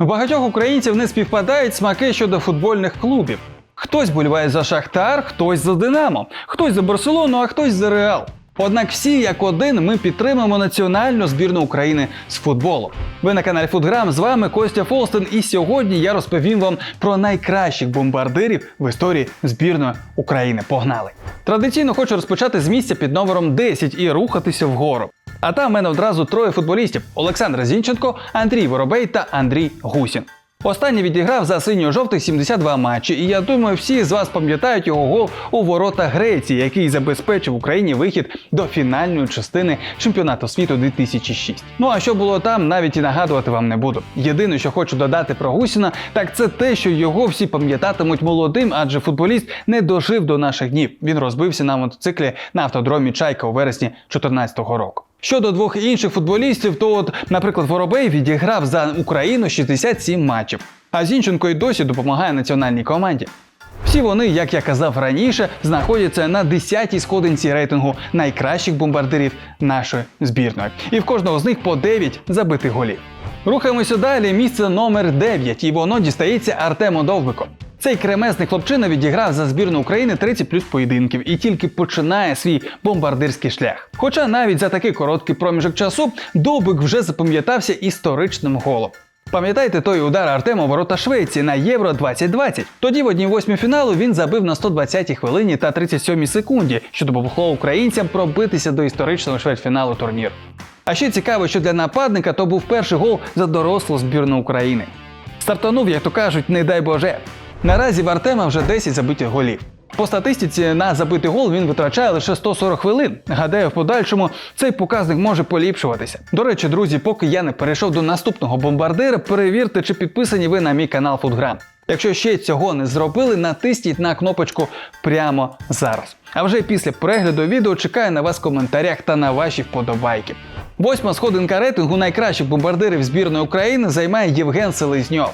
У багатьох українців не співпадають смаки щодо футбольних клубів. Хтось боліває за Шахтар, хтось за Динамо, хтось за Барселону, а хтось за Реал. Однак всі як один ми підтримуємо національну збірну України з футболу. Ви на каналі Футграм з вами Костя Фолстен, і сьогодні я розповім вам про найкращих бомбардирів в історії збірної України. Погнали! Традиційно хочу розпочати з місця під номером 10 і рухатися вгору. А там в мене одразу троє футболістів: Олександр Зінченко, Андрій Воробей та Андрій Гусін. Останній відіграв за синьо-жовтих 72 матчі, і я думаю, всі з вас пам'ятають його гол у ворота Греції, який забезпечив Україні вихід до фінальної частини чемпіонату світу 2006. Ну а що було там, навіть і нагадувати вам не буду. Єдине, що хочу додати про Гусіна, так це те, що його всі пам'ятатимуть молодим, адже футболіст не дожив до наших днів. Він розбився на мотоциклі на автодромі Чайка у вересні 2014 року. Щодо двох інших футболістів, то от, наприклад, Воробей відіграв за Україну 67 матчів, а Зінченко й досі допомагає національній команді. Всі вони, як я казав раніше, знаходяться на 10-й сходинці рейтингу найкращих бомбардирів нашої збірної. І в кожного з них по 9 забитих голів. Рухаємося далі. Місце номер 9, і воно дістається Артему Довбику. Цей кремезний хлопчина відіграв за збірну України 30 плюс поєдинків і тільки починає свій бомбардирський шлях. Хоча навіть за такий короткий проміжок часу Довбик вже запам'ятався історичним голом. Пам'ятаєте той удар Артема ворота Швеції на Євро 2020? Тоді в одній восьмій фіналу він забив на 120-й хвилині та 37-й секунді, що допомогло українцям пробитися до історичного чвертьфіналу турніру. А ще цікаво, що для нападника то був перший гол за дорослу збірну України. Стартанув, як то кажуть, не дай Боже. Наразі в Артема вже 10 забитих голів. По статистиці на забитий гол він витрачає лише 140 хвилин. Гадаю, в подальшому цей показник може поліпшуватися. До речі, друзі, поки я не перейшов до наступного бомбардира, перевірте, чи підписані ви на мій канал Футграм. Якщо ще цього не зробили, натисніть на кнопочку прямо зараз. А вже після перегляду відео чекаю на вас в коментарях та на ваші вподобайки. Восьма сходинка рейтингу найкращих бомбардирів збірної України займає Євген Селезньов.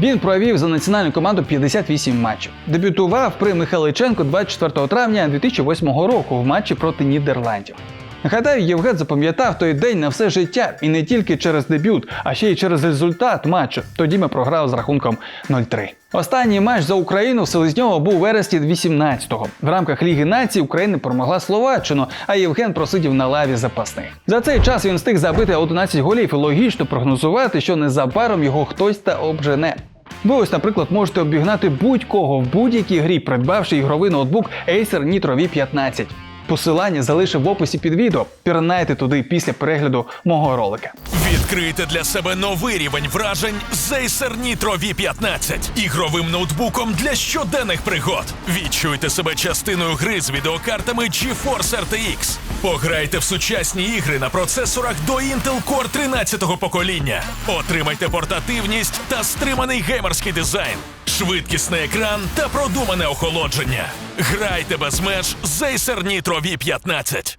Він провів за національну команду 58 матчів. Дебютував при Михайличенку 24 травня 2008 року в матчі проти Нідерландів. Гадаю, Євген запам'ятав той день на все життя і не тільки через дебют, а ще й через результат матчу. Тоді ми програли з рахунком 0-3. Останній матч за Україну в Селезньова був у вересні 18-го. В рамках Ліги націй Україна перемогла Словаччину, а Євген просидів на лаві запасних. За цей час він встиг забити 11 голів і логічно прогнозувати, що незабаром його хтось та обжене. Ви ось, наприклад, можете обігнати будь-кого в будь-якій грі, придбавши ігровий ноутбук Acer Nitro V15. Посилання залишив в описі під відео. Пірнайте туди після перегляду мого ролика. Відкрийте для себе новий рівень вражень з Acer Nitro V15 ігровим ноутбуком для щоденних пригод. Відчуйте себе частиною гри з відеокартами GeForce RTX. Пограйте в сучасні ігри на процесорах до Intel Core 13-го покоління. Отримайте портативність та стриманий геймерський дизайн, швидкісний екран та продумане охолодження. Грайте без меж Acer Nitro V15.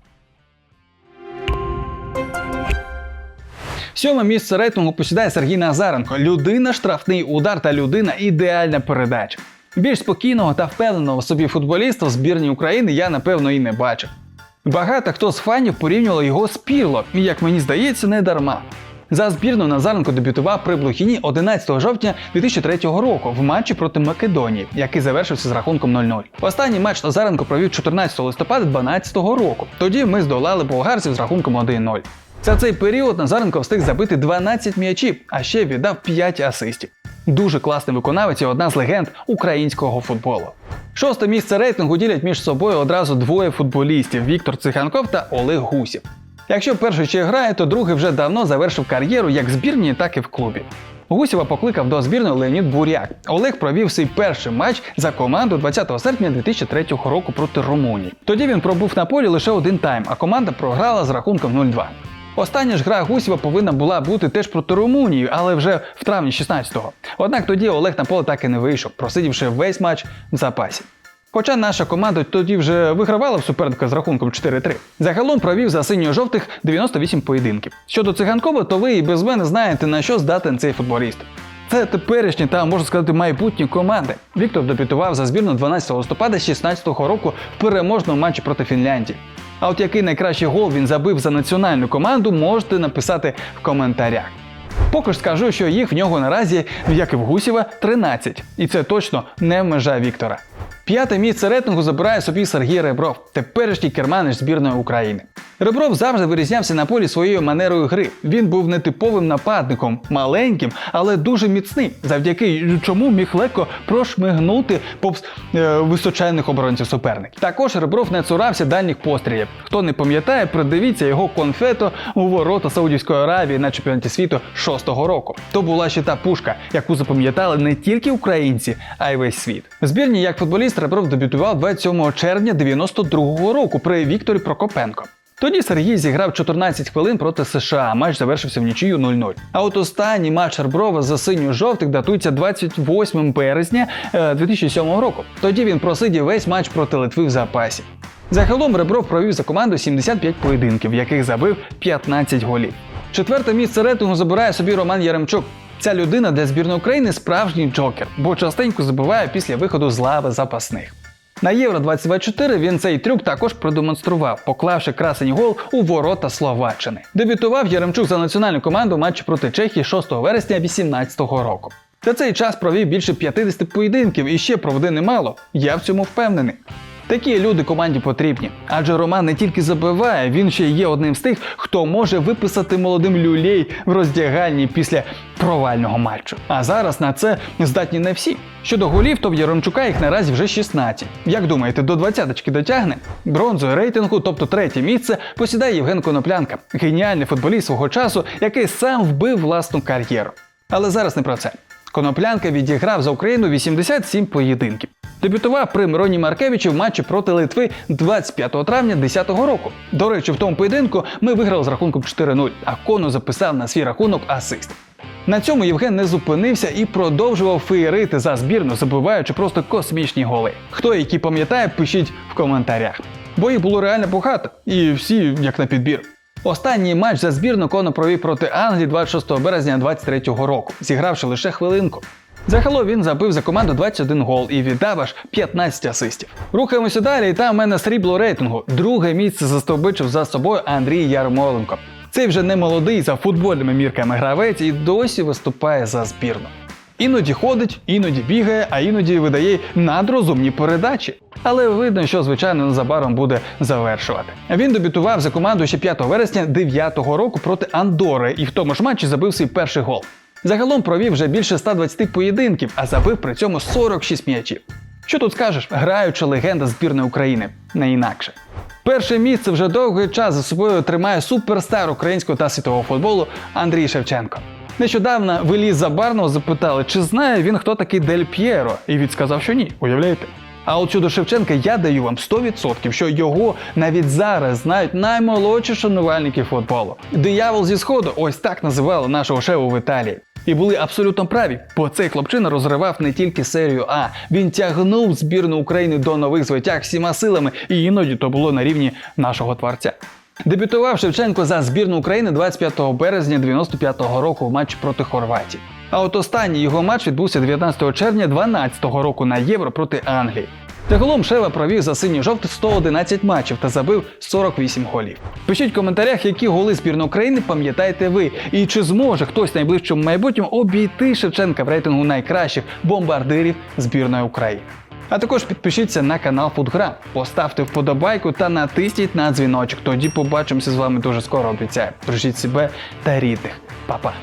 Сьоме місце рейтингу посідає Сергій Назаренко. Людина, штрафний удар та людина ідеальна передача. Більш спокійного та впевненого собі футболіста в збірні України я напевно і не бачив. Багато хто з фанів порівнював його з Пірло, і як мені здається, не дарма. За збірну Назаренко дебютував при Блохіні 11 жовтня 2003 року в матчі проти Македонії, який завершився з рахунком 0-0. Останній матч Назаренко провів 14 листопада 2012 року. Тоді ми здолали болгарців з рахунком 1-0. За цей період Назаренко встиг забити 12 м'ячів, а ще віддав 5 асистів. Дуже класний виконавець і одна з легенд українського футболу. Шосте місце рейтингу ділять між собою одразу двоє футболістів Віктор Циханков та Олег Гусів. Якщо перший ще грає, то другий вже давно завершив кар'єру як в збірні, так і в клубі. Гусєва покликав до збірної Леонід Буряк. Олег провів свій перший матч за команду 20 серпня 2003 року проти Румунії. Тоді він пробув на полі лише один тайм, а команда програла з рахунком 0-2. Остання ж гра Гусєва повинна була бути теж проти Румунії, але вже в травні 16-го. Однак тоді Олег на поле так і не вийшов, просидівши весь матч в запасі. Хоча наша команда тоді вже вигравала в суперника з рахунком 4-3. Загалом провів за синьо-жовтих 98 поєдинків. Щодо циганкова, то ви і без мене знаєте, на що здатен цей футболіст. Це теперішні та можна сказати майбутні команди. Віктор дебютував за збірну 12 листопада 2016 року в переможному матчі проти Фінляндії. А от який найкращий гол він забив за національну команду, можете написати в коментарях. Поки ж скажу, що їх в нього наразі, як і в Гусєва, 13. І це точно не межа Віктора. П'яте місце рейтингу забирає собі Сергій Ребров, теперішній керманич збірної України. Ребров завжди вирізнявся на полі своєю манерою гри. Він був нетиповим нападником, маленьким, але дуже міцним, завдяки чому міг легко прошмигнути повз е, височайних оборонців суперників. Також Ребров не цурався дальніх пострілів. Хто не пам'ятає, придивіться його конфето у ворота Саудівської Аравії на чемпіонаті світу 6-го року. То була ще та пушка, яку запам'ятали не тільки українці, а й весь світ. В збірні як футболіст Ребров дебютував 27 червня 92-го року при Вікторі Прокопенко. Тоді Сергій зіграв 14 хвилин проти США. Матч завершився в нічию 0-0. А от останній матч Реброва за синьо-жовтих датується 28 березня е, 2007 року. Тоді він просидів весь матч проти Литви в запасі. Загалом Ребров провів за команду 75 поєдинків, в яких забив 15 голів. Четверте місце рейтингу забирає собі Роман Яремчук. Ця людина для збірної України справжній джокер, бо частенько забиває після виходу з лави запасних. На Євро 2024 він цей трюк також продемонстрував, поклавши красень гол у ворота Словаччини. Дебютував Яремчук за національну команду матчі проти Чехії 6 вересня 2018 року. За цей час провів більше 50 поєдинків і ще проведе немало. Я в цьому впевнений. Такі люди команді потрібні, адже Роман не тільки забиває, він ще є одним з тих, хто може виписати молодим люлей в роздягальні після провального матчу. А зараз на це здатні не всі. Щодо голів, то в Яремчука їх наразі вже 16. Як думаєте, до 20-ки дотягне? Бронзою рейтингу, тобто третє місце, посідає Євген Коноплянка, геніальний футболіст свого часу, який сам вбив власну кар'єру. Але зараз не про це. Коноплянка відіграв за Україну 87 поєдинків. Дебютував при Мироні Маркевичі в матчі проти Литви 25 травня 2010 року. До речі, в тому поєдинку ми виграли з рахунком 4-0, а Коно записав на свій рахунок асист. На цьому Євген не зупинився і продовжував феєрити за збірну, забиваючи просто космічні голи. Хто які пам'ятає, пишіть в коментарях. Бо їх було реально багато, і всі як на підбір. Останній матч за збірну Коно провів проти Англії 26 березня 2023 року, зігравши лише хвилинку. Загалом він забив за команду 21 гол і віддав аж 15 асистів. Рухаємося далі, і там в мене срібло рейтингу. Друге місце застовбичив за собою Андрій Ярмоленко. Цей вже не молодий за футбольними мірками гравець і досі виступає за збірну. Іноді ходить, іноді бігає, а іноді видає надрозумні передачі. Але видно, що звичайно незабаром буде завершувати. Він дебютував за команду ще 5 вересня 9 року проти Андори і в тому ж матчі забив свій перший гол. Загалом провів вже більше 120 поєдинків, а забив при цьому 46 м'ячів. Що тут скажеш, граюча легенда збірної України, не інакше. Перше місце вже довгий час за собою тримає суперстар українського та світового футболу Андрій Шевченко. Нещодавно в Елі Забарного запитали, чи знає він, хто такий Дель П'єро, і він сказав, що ні. Уявляєте? А от щодо Шевченка я даю вам 100%, що його навіть зараз знають наймолодші шанувальники футболу. Диявол зі сходу, ось так називали нашого шефу в Італії. І були абсолютно праві, бо цей хлопчина розривав не тільки серію А, він тягнув збірну України до нових звитяг всіма силами, і іноді то було на рівні нашого творця. Дебютував Шевченко за збірну України 25 березня 95-го року в матчі проти Хорватії. А от останній його матч відбувся 19 червня 12-го року на Євро проти Англії. Загалом Шева провів за синьо жовтих 111 матчів та забив 48 голів. Пишіть в коментарях, які голи збірної України пам'ятаєте ви, і чи зможе хтось в найближчому майбутньому обійти Шевченка в рейтингу найкращих бомбардирів збірної України. А також підпишіться на канал Футграм, поставте вподобайку та натисніть на дзвіночок. Тоді побачимося з вами дуже скоро. Обіцяю. Бережіть себе та рідних. Па-па!